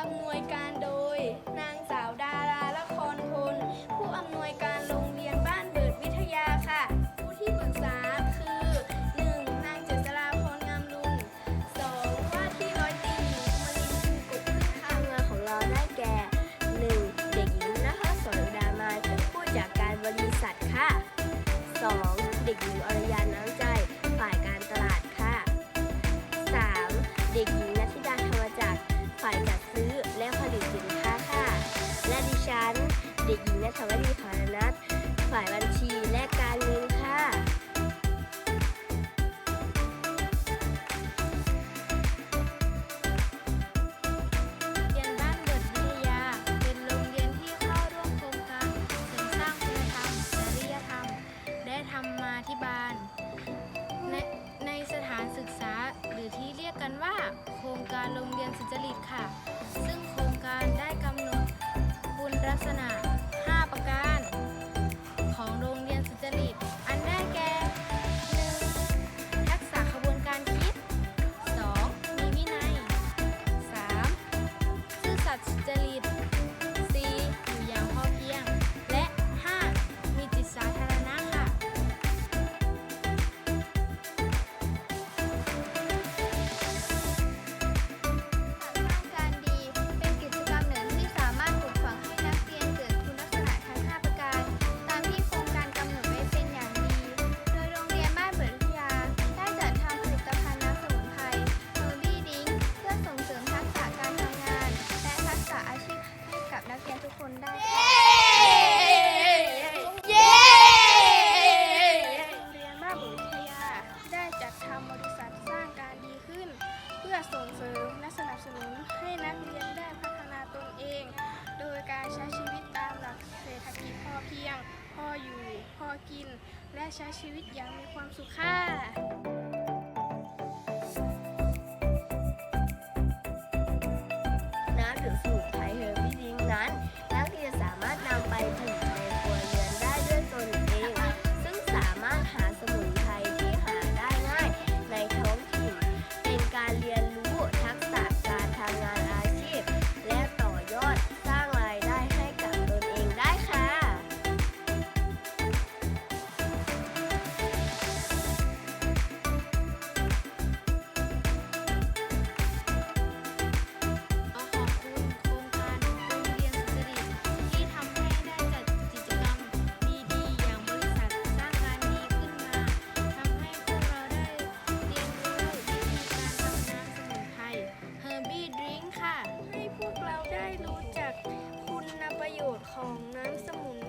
อำนวยการโดย นางสาวดาราละครพลผู้อำนวยการโรงเรียนบ้านเบิดวิทยาค่ะ ผู้ที่ปรึกษาคือ 1. นางเจษราพรงามลุง 2. ว่าที่ร้อยตีหญิงมณีกุลกุลค่ะ ทำงานของเราได้แก่ 1. เด็กหญิงนะคะสอนดามาเป็นผู้จากการบริษัทค่ะ 2. เด็กหญิงอรยาน้ำใจ พออยู่ พอกิน และใช้ชีวิตอย่างมีความสุขค่ะ ของน้ำสมุน